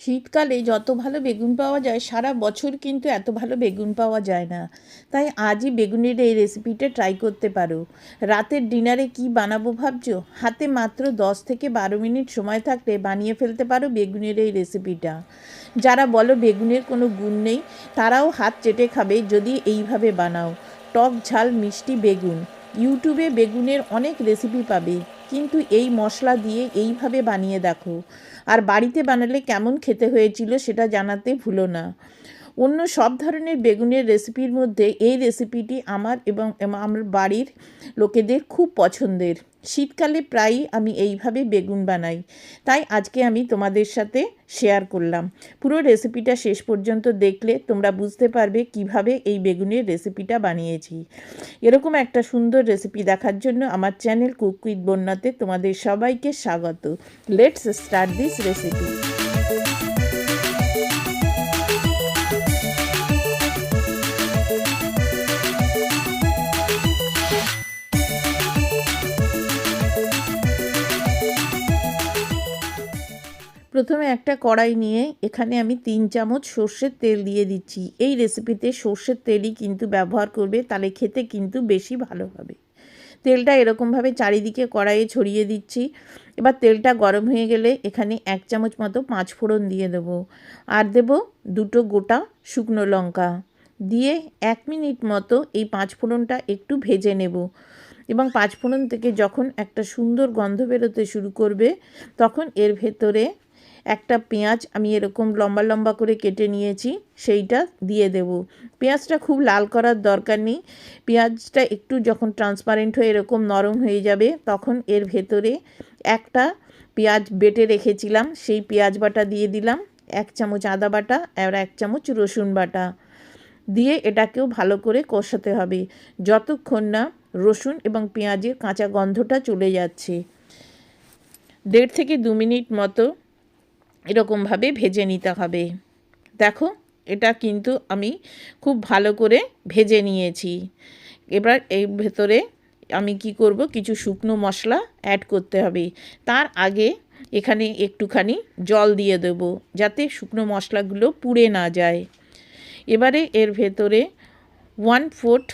শীতকালে যত ভালো বেগুন পাওয়া যায়, সারা বছর কিন্তু এত ভালো বেগুন পাওয়া যায় না। তাই আজই বেগুনের এই রেসিপিটা ট্রাই করতে পারো। রাতের ডিনারে কি বানাবো ভাবছ? হাতে মাত্র দশ থেকে বারো মিনিট সময় থাকলে বানিয়ে ফেলতে পারো বেগুনের এই রেসিপিটা যারা বলো বেগুনের কোনো গুণ নেই, তারাও হাত চেটে খাবে যদি এইভাবে বানাও। টক ঝাল মিষ্টি বেগুন। ইউটিউবে বেগুনের অনেক রেসিপি পাবে। কিন্তু এই মশলা দিয়ে এইভাবে বানিয়ে দেখো। আর বাড়িতে বানালে কেমন খেতে হয়েছিল সেটা জানাতে ভুলো না। অন্য সব ধরনের বেগুনের রেসিপির মধ্যে এই রেসিপিটি আমার এবং আমার বাড়ির লোকেদের খুব পছন্দের। শীতকালে প্রায়ই আমি এইভাবে বেগুন বানাই। তাই আজকে আমি তোমাদের সাথে শেয়ার করলাম। পুরো রেসিপিটা শেষ পর্যন্ত দেখলে তোমরা বুঝতে পারবে কীভাবে এই বেগুনের রেসিপিটা বানিয়েছি। এরকম একটা সুন্দর রেসিপি দেখার জন্য আমার চ্যানেল কুক উইথ বন্যাতে তোমাদের সবাইকে স্বাগত। লেটস স্টার্ট দিস রেসিপি প্রথমে একটা কড়াই নিয়ে এখানে আমি তিন চামচ সর্ষের তেল দিয়ে দিচ্ছি। এই রেসিপিতে সর্ষের তেলই কিন্তু ব্যবহার করবে, তাহলে খেতে কিন্তু বেশি ভালো হবে। তেলটা এরকমভাবে চারিদিকে কড়াইয়ে ছড়িয়ে দিচ্ছি। এবার তেলটা গরম হয়ে গেলে এখানে এক চামচ মতো পাঁচ ফোড়ন দিয়ে দেবো। আর দেব দুটো গোটা শুকনো লঙ্কা। দিয়ে এক মিনিট মতো এই পাঁচ ফোড়নটা একটু ভেজে নেব। এবং পাঁচ ফোড়ন থেকে যখন একটা সুন্দর গন্ধ বেরোতে শুরু করবে, তখন এর ভেতরে একটা পেঁয়াজ আমি এরকম লম্বা লম্বা করে কেটে নিয়েছি, সেইটা দিয়ে দেব। পেঁয়াজটা খুব লাল করার দরকার নেই। পেঁয়াজটা একটু যখন ট্রান্সপারেন্ট হয়ে এরকম নরম হয়ে যাবে, তখন এর ভেতরে একটা পেঁয়াজ বেটে রেখেছিলাম, সেই পেঁয়াজ বাটা দিয়ে দিলাম, এক চামচ আদা বাটা আর এক চামচ রসুন বাটা। দিয়ে এটাকেও ভালো করে কষাতে হবে, যতক্ষণ না রসুন এবং পেঁয়াজের কাঁচা গন্ধটা চলে যাচ্ছে। দেড় থেকে দু মিনিট মতো এরকমভাবে ভেজে নিতে হবে। দেখো, এটা কিন্তু আমি খুব ভালো করে ভেজে নিয়েছি। এবার এই ভেতরে আমি কি করব, কিছু শুকনো মশলা অ্যাড করতে হবে। তার আগে এখানে একটুখানি জল দিয়ে দেবো, যাতে শুকনো মশলাগুলো পুড়ে না যায়। এবারে এর ভেতরে ওয়ান ফোর্থ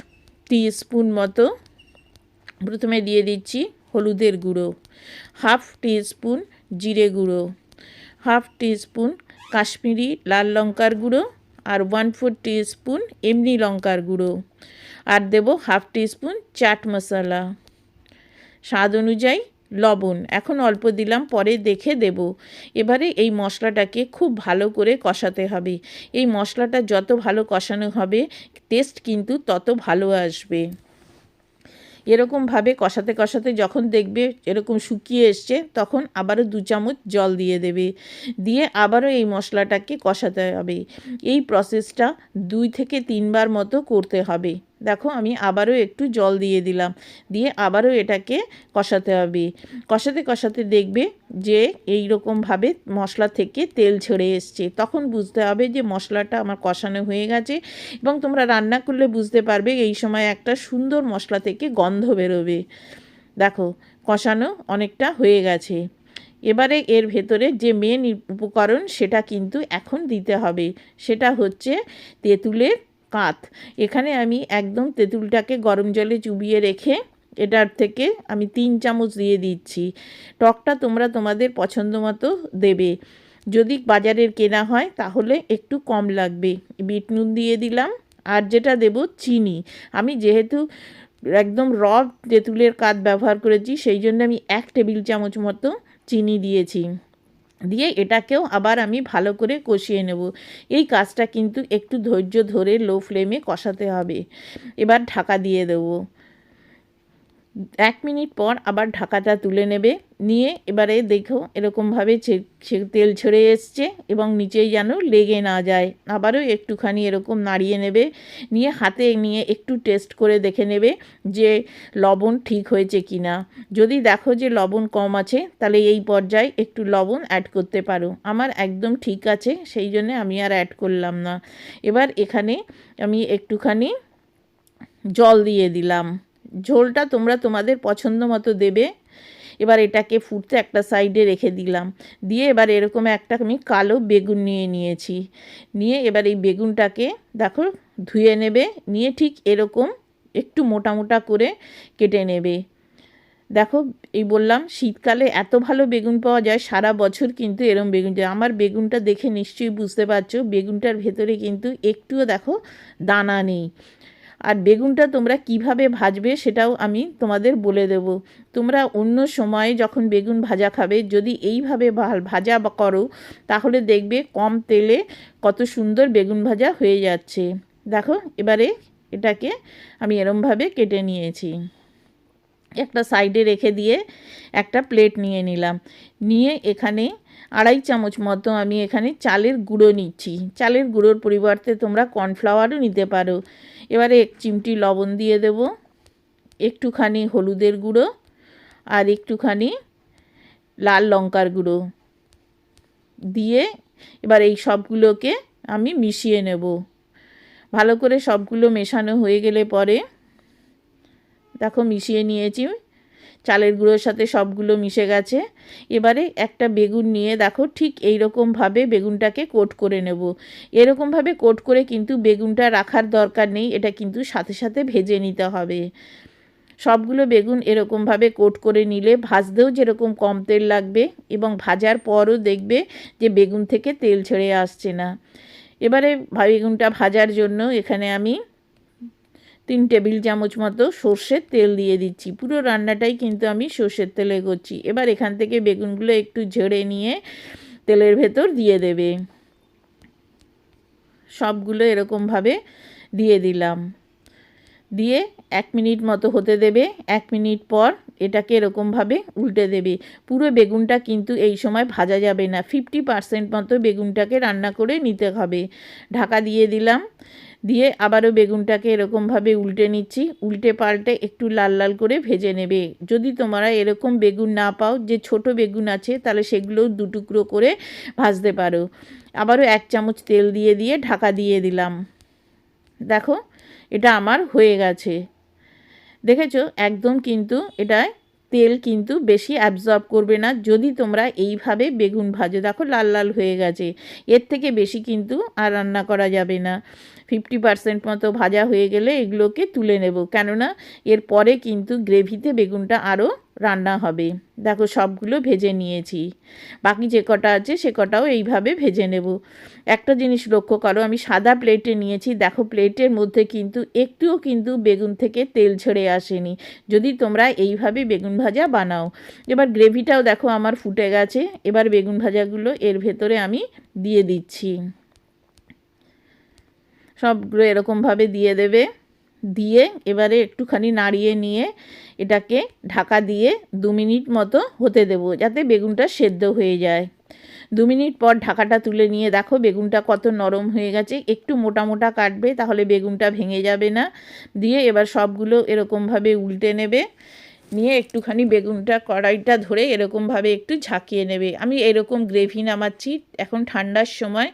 স্পুন মতো প্রথমে দিয়ে দিচ্ছি হলুদের গুঁড়ো হাফ টি স্পুন জিরে গুঁড়ো। হাফ স্পুন কাশ্মীরি লাল লঙ্কার গুঁড়ো আর ওয়ান ফোর স্পুন এমনি লঙ্কার গুঁড়ো। আর দেবো হাফ স্পুন চাট মশলা। স্বাদ অনুযায়ী লবণ। এখন অল্প দিলাম, পরে দেখে দেব। এবারে এই মশলাটাকে খুব ভালো করে কষাতে হবে। এই মশলাটা যত ভালো কষানো হবে, টেস্ট কিন্তু তত ভালো আসবে। এরকমভাবে কষাতে কষাতে যখন দেখবে এরকম শুকিয়ে এসছে, তখন আবারও দু চামচ জল দিয়ে দেবে। দিয়ে আবারও এই মশলাটাকে কষাতে হবে। এই প্রসেসটা দুই থেকে তিনবার মতো করতে হবে। দেখো আমি আবারও একটু জল দিয়ে দিলাম। দিয়ে আবারও এটাকে কষাতে হবে। কষাতে কষাতে দেখবে যে এই রকমভাবে মশলা থেকে তেল ছেড়ে এসছে। তখন বুঝতে হবে যে মশলাটা আমার কষানো হয়ে গেছে এবং তোমরা রান্না করলে বুঝতে পারবে এই সময় একটা সুন্দর মশলা থেকে গন্ধ বেরোবে। দেখো, কষানো অনেকটা হয়ে গেছে। এবারে এর ভেতরে যে মেন উপকরণ সেটা কিন্তু এখন দিতে হবে। সেটা হচ্ছে তেঁতুলের কাত। এখানে আমি একদম তেঁতুলটাকে গরম জলে চুবিয়ে রেখে এটার থেকে আমি তিন চামচ দিয়ে দিচ্ছি। টকটা তোমরা তোমাদের পছন্দ মতো দেবে। যদি বাজারের কেনা হয় তাহলে একটু কম লাগবে। বিট নুন দিয়ে দিলাম। আর যেটা দেব চিনি। আমি যেহেতু একদম র তেঁতুলের কাত ব্যবহার করেছি, সেই জন্য আমি এক টেবিল চামচ মতো চিনি দিয়েছি। দিয়ে এটাকেও আবার আমি ভালো করে কষিয়ে নেব। এই কাজটা কিন্তু একটু ধৈর্য ধরে লো ফ্লেমে কষাতে হবে। এবার ঢাকা দিয়ে দেবো। এক মিনিট পর আবার ঢাকাটা তুলে নেবে। নিয়ে এবারে দেখো এরকমভাবে তেল ছেড়ে এসছে এবং নিচেই যেন লেগে না যায়। আবারও একটুখানি এরকম নাড়িয়ে নেবে। নিয়ে হাতে নিয়ে একটু টেস্ট করে দেখে নেবে যে লবণ ঠিক হয়েছে কি না। যদি দেখো যে লবণ কম আছে, তাহলে এই পর্যায়ে একটু লবণ অ্যাড করতে পারো। আমার একদম ঠিক আছে, সেই জন্য আমি আর অ্যাড করলাম না। এবার এখানে আমি একটুখানি জল দিয়ে দিলাম। ঝোলটা তোমরা তোমাদের পছন্দ মতো দেবে। এবার এটাকে ফুটতে একটা সাইডে রেখে দিলাম। দিয়ে এবার এরকম একটা আমি কালো বেগুন নিয়ে নিয়েছি। নিয়ে এবার এই বেগুনটাকে দেখো ধুয়ে নেবে। নিয়ে ঠিক এরকম একটু মোটা মোটা করে কেটে নেবে। দেখো এই বললাম, শীতকালে এত ভালো বেগুন পাওয়া যায়, সারা বছর কিন্তু এরম বেগুন আমার বেগুনটা দেখে নিশ্চয়ই বুঝতে পারছ, বেগুনটার ভেতরে কিন্তু একটুও দেখো দানা নেই। আর বেগুনটা তোমরা কীভাবে ভাজবে সেটাও আমি তোমাদের বলে দেব। তোমরা অন্য সময়ে যখন বেগুন ভাজা খাবে, যদি এইভাবে ভাজা করো, তাহলে দেখবে কম তেলে কত সুন্দর বেগুন ভাজা হয়ে যাচ্ছে। দেখো, এবারে এটাকে আমি এরমভাবে কেটে নিয়েছি। একটা সাইডে রেখে দিয়ে একটা প্লেট নিয়ে নিলাম। নিয়ে এখানে আড়াই চামচ মতো আমি এখানে চালের গুঁড়ো নিচ্ছি। চালের গুঁড়োর পরিবর্তে তোমরা কর্নফ্লাওয়ারও নিতে পারো। এবারে এক চিমটি লবণ দিয়ে দেব, একটুখানি হলুদের গুঁড়ো আর একটুখানি লাল লঙ্কার গুঁড়ো দিয়ে এবার এই সবগুলোকে আমি মিশিয়ে নেব। ভালো করে সবগুলো মেশানো হয়ে গেলে পরে দেখো মিশিয়ে নিয়েছি চালের গুঁড়োর সাথে সবগুলো মিশে গেছে। এবারে একটা বেগুন নিয়ে দেখো ঠিক এই রকমভাবে বেগুনটাকে কোট করে নেব। এরকমভাবে কোট করে কিন্তু বেগুনটা রাখার দরকার নেই, এটা কিন্তু সাথে সাথে ভেজে নিতে হবে। সবগুলো বেগুন এরকমভাবে কোট করে নিলে ভাজতেও যেরকম কম তেল লাগবে এবং ভাজার পরও দেখবে যে বেগুন থেকে তেল ছেড়ে আসছে না। এবারে বেগুনটা ভাজার জন্য এখানে আমি তিন টেবিল চামচ মতো সর্ষের তেল দিয়ে দিচ্ছি। পুরো রান্নাটাই কিন্তু আমি সর্ষের তেলে করছি। এবার এখান থেকে বেগুনগুলো একটু ঝেড়ে নিয়ে তেলের ভেতর দিয়ে দেবে। সবগুলো এরকমভাবে দিয়ে দিলাম। দিয়ে এক মিনিট মতো হতে দেবে। এক মিনিট পর এটাকে এরকমভাবে উল্টে দেবে। পুরো বেগুনটা কিন্তু এই সময় ভাজা যাবে না। ফিফটি পারসেন্ট মতো বেগুনটাকে রান্না করে নিতে হবে। ঢাকা দিয়ে দিলাম। দিয়ে আবারও বেগুনটাকে এরকমভাবে উল্টে নিচ্ছি। উল্টে পাল্টে একটু লাল লাল করে ভেজে নেবে। যদি তোমরা এরকম বেগুন না পাও, যে ছোট বেগুন আছে, তাহলে সেগুলোও দুটুকরো করে ভাজতে পারো। আবারও এক চামচ তেল দিয়ে দিয়ে ঢাকা দিয়ে দিলাম। দেখো, এটা আমার হয়ে গেছে। দেখেছ? একদম কিন্তু এটায় তেল কিন্তু বেশি অ্যাবজর্ব করবে না যদি তোমরা এইভাবে বেগুন ভাজো। দেখো লাল লাল হয়ে গেছে। এর থেকে বেশি কিন্তু আর রান্না করা যাবে না। ফিফটি পার্সেন্ট মতো ভাজা হয়ে গেলে এগুলোকে তুলে নেব। কেননা এর পরে কিন্তু গ্রেভিতে বেগুনটা আরও রান্না হবে। দেখো, সবগুলো ভেজে নিয়েছি। বাকি যে কটা আছে, সে কটাও এইভাবে ভেজে নেব। একটা জিনিস লক্ষ্য করো, আমি সাদা প্লেটে নিয়েছি। দেখো প্লেটের মধ্যে কিন্তু, একটুও কিন্তু বেগুন থেকে তেল ছেড়ে আসেনি। যদি তোমরা এইভাবে বেগুন ভাজা বানাও। এবার গ্রেভিটাও দেখো, আমার ফুটে গেছে। এবার বেগুন ভাজাগুলো এর ভেতরে আমি দিয়ে দিচ্ছি। সবগুলো এরকমভাবে দিয়ে দেবে। দিয়ে এবারে একটুখানি নাড়িয়ে নিয়ে এটাকে ঢাকা দিয়ে দু মিনিট মতো হতে দেব, যাতে বেগুনটা সেদ্ধ হয়ে যায়। দু মিনিট পর ঢাকাটা তুলে নিয়ে দেখো বেগুনটা কত নরম হয়ে গেছে, একটু মোটা মোটা কাটবে তাহলে বেগুনটা ভেঙে যাবে না। দিয়ে এবার সবগুলো এরকমভাবে উল্টে নেবে। নিয়ে একটুখানি বেগুনটা কড়াইটা ধরে এরকমভাবে একটু ঝাঁকিয়ে নেবে। আমি এরকম গ্রেভি নামাচ্ছি, এখন ঠান্ডার সময়,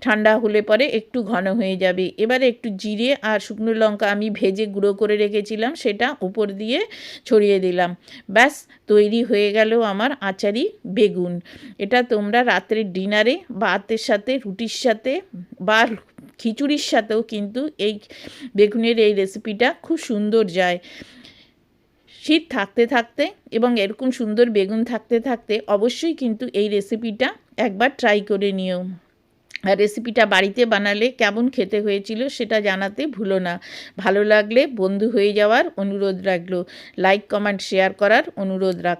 ঠান্ডা হলে পরে একটু ঘন হয়ে যাবে। এবারে একটু জিরে আর শুকনো লঙ্কা আমি ভেজে গুঁড়ো করে রেখেছিলাম, সেটা উপর দিয়ে ছড়িয়ে দিলাম। ব্যাস, তৈরি হয়ে গেল আমার আচারি বেগুন। এটা তোমরা রাত্রের ডিনারে ভাতের সাথে, রুটির সাথে বা খিচুড়ির সাথেও কিন্তু এই বেগুনের এই রেসিপিটা খুব সুন্দর যায়। শীত থাকতে থাকতে এবং এরকম সুন্দর বেগুন থাকতে থাকতে অবশ্যই কিন্তু এই রেসিপিটা একবার ট্রাই করে নিও। আর রেসিপিটা বাড়িতে বানালে কেমন খেতে হয়েছিল সেটা জানাতে ভুলো না। ভালো লাগলে বন্ধু হয়ে যাওয়ার অনুরোধ রাখল। লাইক কমেন্ট শেয়ার করার অনুরোধ রাখল